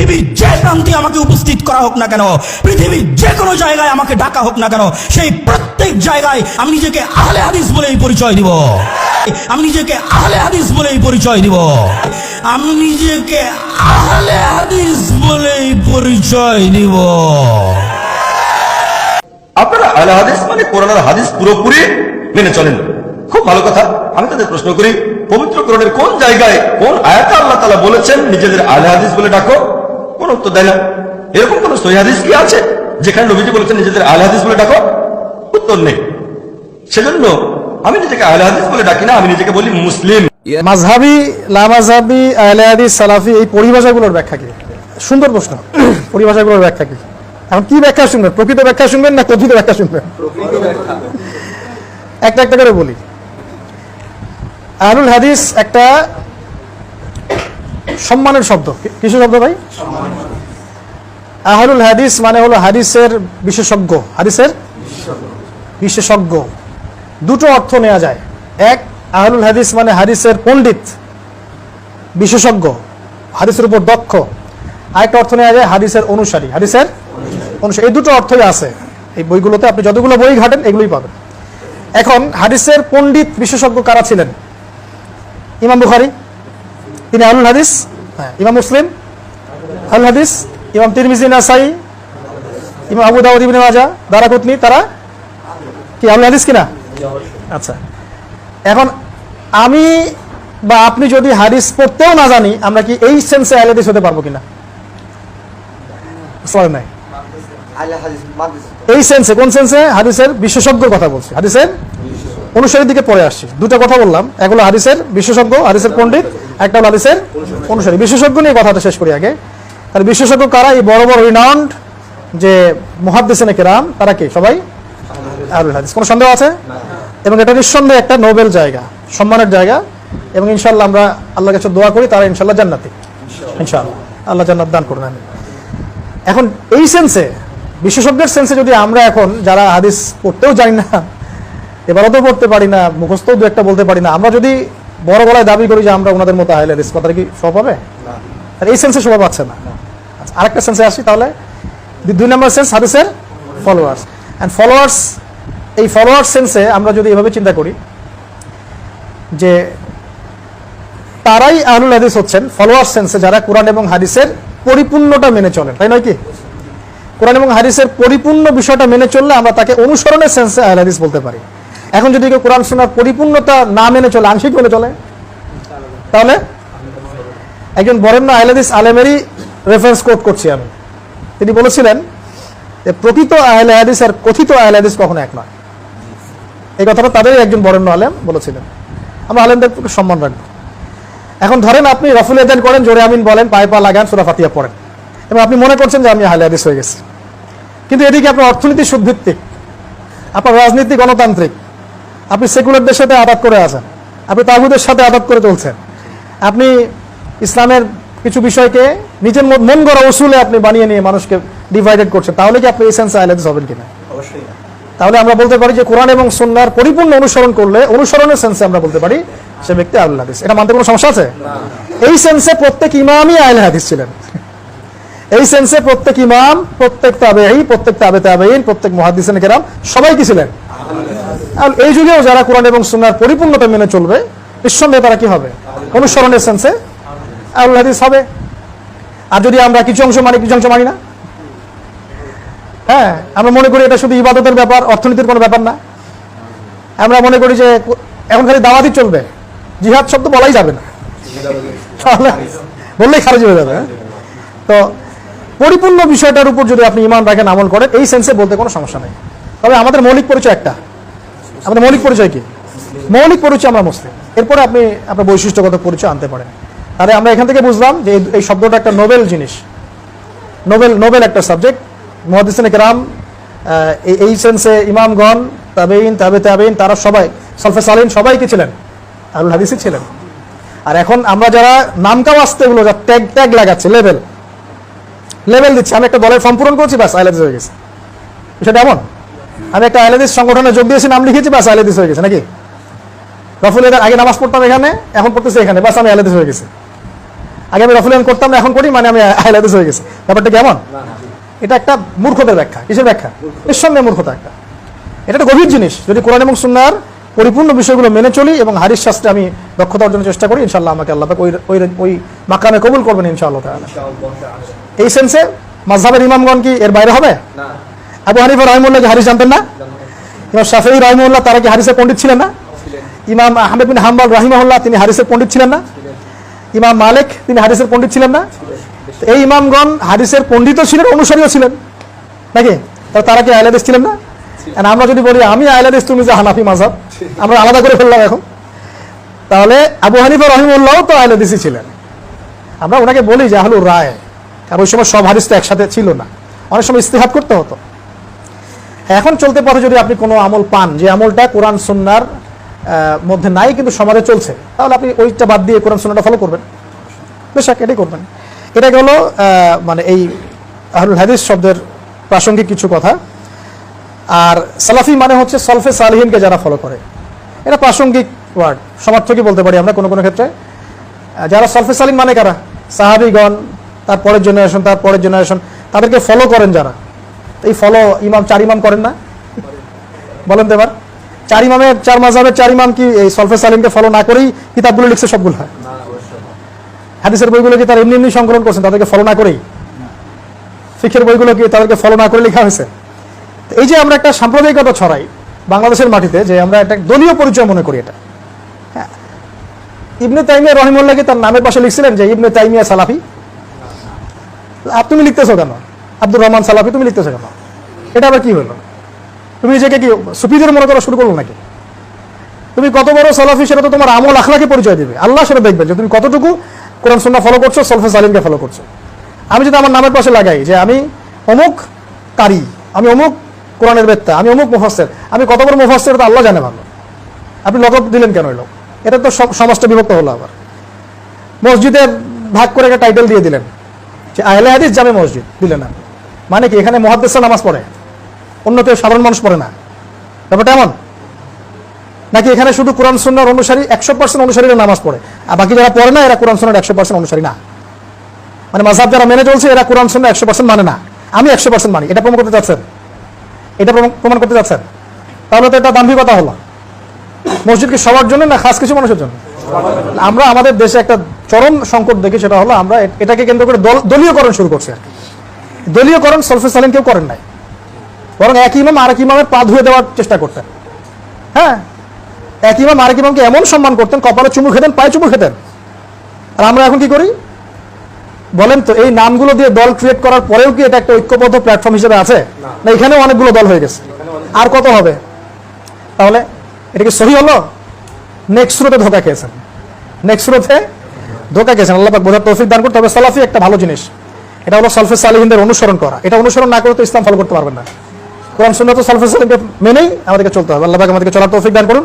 পৃথিবীর যে প্রান্তে আমাকে উপস্থিত করা হোক না কেন পৃথিবীর যে কোনো জায়গায় আমাকে ডাকা হোক না কেন, সেই প্রত্যেক জায়গায় আমি নিজেকে আহলে হাদিস বলেই পরিচয় দিব। আমি নিজেকে আহলে হাদিস বলেই পরিচয় দিব। আমি নিজেকে আহলে হাদিস বলেই পরিচয় দিব। আপনারা আহলে হাদিস মানে কোরআনের হাদিস পুরোপুরি মেনে চলেন। খুব ভালো কথা। আমি তাদের প্রশ্ন করি পবিত্র কোরআনের কোন জায়গায় কোন আয়াতে আল্লাহ তালা বলেছেন, নিজেদের আহলে হাদিস বলে ডাকো? কোন উত্তর দেয় না। এরকম কোন সহি হাদিস কি আছে? যেখানে নবীজি বলেছেন, নিজেদের আহলে হাদিস বলে ডাকো? উত্তর নেই। সেজন্য আমি নিজেকে আহলে হাদিস বলে ডাকি না, আমি নিজেকে বলি মুসলিম। মাঝহাবি আহলে হাদিস, সালাফি, এই পরিভাষাগুলোর ব্যাখ্যা কি? সুন্দর প্রশ্ন। পরিভাষাগুলোর ব্যাখ্যা কি? এখন কি ব্যাখ্যা শুনবেন? প্রকৃত ব্যাখ্যা শুনবেন না কথিত ব্যাখ্যা শুনবেন? একটা একটা করে বলি। আহলুল হাদিস একটা সম্মানের শব্দ। কি- কিসের শব্দ ভাই? আহলুল হাদিস মানে হলো হাদিসের বিশেষজ্ঞ। হাদিসের বিশেষজ্ঞ। দুটো অর্থ নেওয়া যায়। এক, আহলুল হাদিস মানে হাদিসের পণ্ডিত, বিশেষজ্ঞ, হাদিসের উপর দক্ষ। আরেকটা অর্থ নেওয়া যায় হাদিসের অনুসারী হাদিসের অনুসারী। এই দুটো অর্থই আছে। এই বইগুলোতে আপনি যতগুলো বই ঘাটেন, এগুলোই পাবেন। এখন, হাদিসের পণ্ডিত বিশেষজ্ঞ কারা ছিলেন? ইমাম বুখারি? তিনি আহলুল হাদিস হ্যাঁ ইমাম মুসলিম আল হাদিস ইমাম তিরমিজি নাসাই ইমাম আবু দাউদ ইবনে মাজা দারাকুতনি তারা কি আহলুল হাদিস কিনা? আচ্ছা। এখন আমি বা আপনি যদি হাদিস পড়তেও না জানি আমরা কি এই সেন্সে আহলে হাদিস হতে পারব কিনা? সরি নাই। এই সেন্সে কোন সেন্সে হাদিসের বিশেষজ্ঞর কথা বলছি। হাদিসের অনুসারীর দিকে পরে আসছি। দুটো কথা বললাম। এক হলো হাদিসের বিশেষজ্ঞ, হাদিসের পণ্ডিত, একটা হলো হাদিসের অনুসারী। বিশেষজ্ঞ নিয়ে কথাটা শেষ করি আগে। তার বিশেষজ্ঞ কারা? এই বড় বড় রিনাউন্ড যে মহাদ্দেশনে কেরাম, তারা কি? সবাই? আহলুল হাদিস। কোনো সন্দেহ আছে? এবং এটা নিঃসন্দেহে একটা নোবেল জায়গা, সম্মানের জায়গা। এবং ইনশাল্লাহ আমরা আল্লাহ কাছে দোয়া করি, তারা ইনশাল্লাহ জান্নাতি। ইনশাআল্লাহ। আল্লাহ জান্নাত দান করুন আমি এখন এই সেন্সে বিশেষজ্ঞের সেন্সে যদি আমরা এখন যারা হাদিস পড়তেও জানি না এবারও তো পড়তে পারি না মুখস্থও দু একটা বলতে পারি না। আমরা যদি বড় গলায় দাবি করি যে আমরা ওনাদের মতো আহলে হাদিস কথাটা কি সব হবে? আর এই সেন্সে সবাই পাচ্ছে না। আচ্ছা, আরেকটা সেন্সে আসি তাহলে। দুই- নম্বর সেন্স হাদিসের ফলোয়ার্স অ্যান্ড ফলোয়ার্স এই ফলোয়ার সেন্সে আমরা যদি এভাবে চিন্তা করি যে তারাই আহলুল হাদিস হচ্ছেন ফলোয়ার্স সেন্সে যারা কোরআন এবং হাদিসের পরিপূর্ণটা মেনে চলেন তাই নয় কি? কোরআন এবং হাদিসের পরিপূর্ণ বিষয়টা মেনে চললে আমরা তাকে অনুসরণের সেন্সে আহল হাদিস বলতে পারি। এখন যদি কেউ কোরআন শোনার পরিপূর্ণতা না মেনে চলে, আংশিক মেনে চলে, তাহলে? একজন বরেণ্য আহল হাদিস আলেমেরই রেফারেন্স কোট করছি আমি। তিনি বলেছিলেন যে, প্রকৃত আহলে হাদিস আর কথিত আহলে হাদিস কখনো এক নয়। এই কথাটা তাদেরই একজন বরেণ্য আলেম বলেছিলেন। আমরা আলেমদের সম্মান রাখব। এখন ধরেন আপনি রফুল এদান করেন, জোরে আমিন বলেন, পায়ে পা লাগান, সুরা ফাতিয়া পড়েন। এবং আপনি মনে করছেন যে, আমি আহলে হাদিস হয়ে গেছি। কিন্তু এদিকে আপনার অর্থনীতি সুদভিত্তিক? আপনার রাজনীতি গণতান্ত্রিক? আপনি সেকুলারদের সাথে আঘাত করে আছেন। আপনি তাগুদের সাথে আঘাত করে চলছেন। আপনি ইসলামের কিছু বিষয়কে নিজের মন- গড়া ওসুলে আপনি বানিয়ে নিয়ে মানুষকে ডিভাইডেড করছেন। তাহলে কি আপনি এই সেন্সে আহলেদিস হবেন কিনা? তাহলে আমরা বলতে পারি যে কোরআন এবং সুন্নাহর পরিপূর্ণ অনুসরণ করলে অনুসরণের সেন্সে আমরা বলতে পারি সে ব্যক্তি আল্লাহ হাদিস। এটা মানতে কোনো সমস্যা আছে? এই সেন্সে প্রত্যেক ইমামই আহলে হাদিস ছিলেন। এই সেন্সে প্রত্যেক ইমাম প্রত্যেক তাবেঈ প্রত্যেক তাবে তাবেঈন প্রত্যেক মুহাদ্দিসিন কেরাম সবাই কি ছিলেন? আর এই যুগেও যারা কোরআন এবং সুন্নাহর পরিপূর্ণতা মেনে চলবে, নিঃসন্দেহে তারা কি হবে? অনুসরণের সেন্সে আল্লাহ হাদিস হবে। আর যদি আমরা কিছু অংশ মানি, কিছু অংশ মানি না? হ্যাঁ আমরা মনে করি এটা শুধু ইবাদতের ব্যাপার, অর্থনীতির কোনো ব্যাপার না। আমরা মনে করি যে এখন খালি দাওয়াতই চলবে। জিহাদ শব্দ বলাই যাবে না। বললেই খারিজ হয়ে যাবে হ্যাঁ? তো পরিপূর্ণ বিষয়টার উপর যদি আপনি ইমান রাখেন আমল করেন, এই সেন্সে বলতে কোনো সমস্যা নেই। তবে আমাদের মৌলিক পরিচয় একটা। আমাদের মৌলিক পরিচয় কি? মৌলিক পরিচয় আমরা মুসলিম। এরপরে আপনি আপনার বৈশিষ্ট্যগত পরিচয় আনতে পারেন। তাহলে আমরা এখান থেকে বুঝলাম যে এই- শব্দটা একটা নোবেল জিনিস। নোবেল নোবেল একটা সাবজেক্ট। মহাদিসিন কেরাম এই সেন্সে ইমামগণ তাবেইন তাবে তাবেইন তারা সবাই, সলফে সালিন সবাই কি ছিলেন? আলুল হাদিসই ছিলেন। আর এখন আমরা যারা নামকাম আসতে এগুলো যা ট্যাগ ট্যাগ লাগাচ্ছে লেভেল লেভেল দিচ্ছি, আমি একটা দলের ফর্ম পূরণ করছি বাস আইলাদিস হয়ে গেছে। সেটা এমন। আমি একটা আইলাদিস সংগঠনে যোগ দিয়েছি নাম লিখেছি বাস আইলাদিস হয়ে গেছে নাকি? রফুল আগে নামাজ পড়তাম এখানে এখন পড়তেছি এখানে বাস আমি আইলাদিস হয়ে গেছি। আগে আমি রফুল করতাম না এখন করি মানে আমি আহলে হাদিস হয়ে গেছি। ব্যাপারটা কেমন? এটা একটা মূর্খতার ব্যাখ্যা। কিসের ব্যাখ্যা? নিঃসন্দেহে মূর্খতা একটা। এটা একটা গভীর জিনিস। যদি কোরআন এবং সুন্নার পরিপূর্ণ বিষয়গুলো মেনে চলি এবং হারিস শাস্ত্রে আমি দক্ষতা অর্জনের চেষ্টা করি ইনশাল্লাহ আমাকে আল্লাহ ওই ওই ওই মাকামে কবুল করবেন ইনশাআল্লাহ তাআলা। এই সেন্সে মাযহাবের ইমামগণ কি এর বাইরে হবে? আবু হানিফা রহিমুল্লাহ হারিস জানতেন না? ইমাম শাফিঈ রহিমুল্লাহ তারা কি হারিসের পণ্ডিত ছিলেন না? ইমাম আহমেদ বিন হাম্বল রাহিমাহুল্লাহ তিনি হারিসের পণ্ডিত ছিলেন না? ইমাম মালিক তিনি হারিসের পণ্ডিত ছিলেন না? এই ইমামগণ হারিসের পণ্ডিতও ছিলেন, অনুসারীও ছিলেন। নাকি? তারা কি আহলাদিস ছিলেন না? আর আমরা যদি বলি, আমি আহলাদিস তুমি যে হানাফি মাঝাব আমরা আলাদা করে ফেললাম এখন। তাহলে আবু হানিফা রহিমুল্লাহ তো আহলাদিসই ছিলেন। আমরা ওনাকে বলি যে আহলুর রায়। আর ওই সময় সব হাদিস তো একসাথে ছিল না। অনেক সময় ইস্তেহাত করতে হতো। এখন চলতে পথে যদি আপনি কোনো আমল পান যে আমলটা কোরআন সুন্নার আহ, মধ্যে নাই কিন্তু সমাজে চলছে তাহলে আপনি ওইটা বাদ দিয়ে কোরআন সুন্নাটা ফলো করবেন। বেশ এটাই করবেন। এটা গেল মানে এই আহলুল হাদিস শব্দের প্রাসঙ্গিক কিছু কথা। আর সালাফি মানে হচ্ছে সলফে সালহিনকে যারা ফলো করে। এটা প্রাসঙ্গিক ওয়ার্ড সমার্থকই বলতে পারি আমরা কোনো কোনো ক্ষেত্রে। যারা সলফে সালিন মানে কারা? সাহাবিগণ তার পরের জেনারেশন তার পরের জেনারেশন তাদেরকে ফলো করেন যারা। এই ফলো ইমাম চার ইমাম করেন না? বলেন তো এবার। চার ইমামের চার মাঝাবের চার ইমাম কি এই সলফে সালিমকে ফলো না করেই কিতাবগুলো লিখছে সবগুলো? হয় হাদিসের বইগুলো কি তারা এমনি এমনি সংকলন করছেন তাদেরকে ফলো না করেই? ফিখের বইগুলো কি তাদেরকে ফলো না করে লেখা হয়েছে? এই যে আমরা একটা সাম্প্রদায়িকতা ছড়াই বাংলাদেশের মাটিতে যে আমরা একটা দলীয় পরিচয় মনে করি এটা। হ্যাঁ। ইবনে তাইমিয়া রহিমুল্লাহ কি তার নামের পাশে লিখছিলেন যে ইবনে তাইমিয়া সালাফি? তুমি লিখতেছো কেন? আব্দুর রহমান সালাফি, তুমি লিখতেছো কেন? এটা আবার কি হলো? তুমি নিজেকে কি সুপিদের মনে করা শুরু করল নাকি? তুমি কত বড় সালাফি, সেটা তো তোমার আমল আখলাকে পরিচয় দিবে। আল্লাহ সেটা দেখবেন যে তুমি কতটুকু কোরআন, সুন্নাহ ফলো করছ, সলফে সালিমকে ফলো করছ। আমি যদি আমার নামের পাশে লাগাই যে আমি অমুক কারি, আমি অমুক কোরআনের বেত্তা, আমি অমুক মুফাসের আমি কত বড় মুফাসের তো আল্লাহ জানে ভালো। আপনি লকব দিলেন কেন এলো এটা তো সমাজটা বিভক্ত হলো আবার। মসজিদে ভাগ করে একটা টাইটেল দিয়ে দিলেন। যে আহলে হাদিস জামে মসজিদ, দিলেন আপনি। মানে কি, এখানে মহাদ্দেশা নামাজ পড়ে? অন্য কেউ সাধারণ মানুষ পড়ে না। ব্যাপারটা এমন? নাকি এখানে শুধু কোরআন সুন্নার অনুসারী একশো পার্সেন্ট অনুসারীরা নামাজ পড়ে? আর বাকি যারা পড়ে না, এরা কোরআন সুন্নার একশো পার্সেন্ট অনুসারী না। মানে মাসাব যারা মেনে চলছে, এরা কোরআন সুন্না একশো পার্সেন্ট মানে না। আমি একশো পার্সেন্ট মানি। এটা প্রমাণ করতে চাচ্ছেন? এটা প্রমাণ- করতে চাচ্ছেন? তাহলে তো এটা দাম্ভিকতা হলো। মসজিদ কি সবার জন্য না খাস কিছু মানুষের জন্য? আমরা আমাদের দেশে একটা চরম সংকট দেখি, সেটা হলো আমরা এটাকে কেন্দ্র করে দল- দলীয়করণ শুরু করছি আর কি। দলীয়করণ সলফে সালিম কেউ করেন নাই। বরং এক ইমাম আরেক ইমামের পা ধুয়ে দেওয়ার চেষ্টা করতেন। হ্যাঁ? এক ইমাম আরেক ইমামকে এমন সম্মান করতেন কপালে চুমু খেতেন পায়ে চুমু খেতেন। আর আমরা এখন কি করি? বলেন তো এই নামগুলো দিয়ে দল ক্রিয়েট করার পরেও কি এটা একটা ঐক্যবদ্ধ প্ল্যাটফর্ম হিসেবে আছে? না। এখানেও অনেকগুলো দল হয়ে গেছে। আর কত হবে? তাহলে এটা কি সহি হলো? নেক্সট স্রোতে ধোকা খেয়েছেন। নেক্সট স্রোতে ধোকা খেয়েছেন। আল্লাহ বোঝার তৌফিক দান করতে হবে সালাফি একটা ভালো জিনিস। এটা হলো সলফে সালিহিনদের অনুসরণ করা। এটা অনুসরণ না করে তো ইসলাম ফলো করতে পারবেন না। কোরআন সুন্নাত সলফে সালিমকে মেনেই আমাদেরকে চলতে হবে। আল্লাহ আমাদেরকে চলার তৌফিক দান করুন।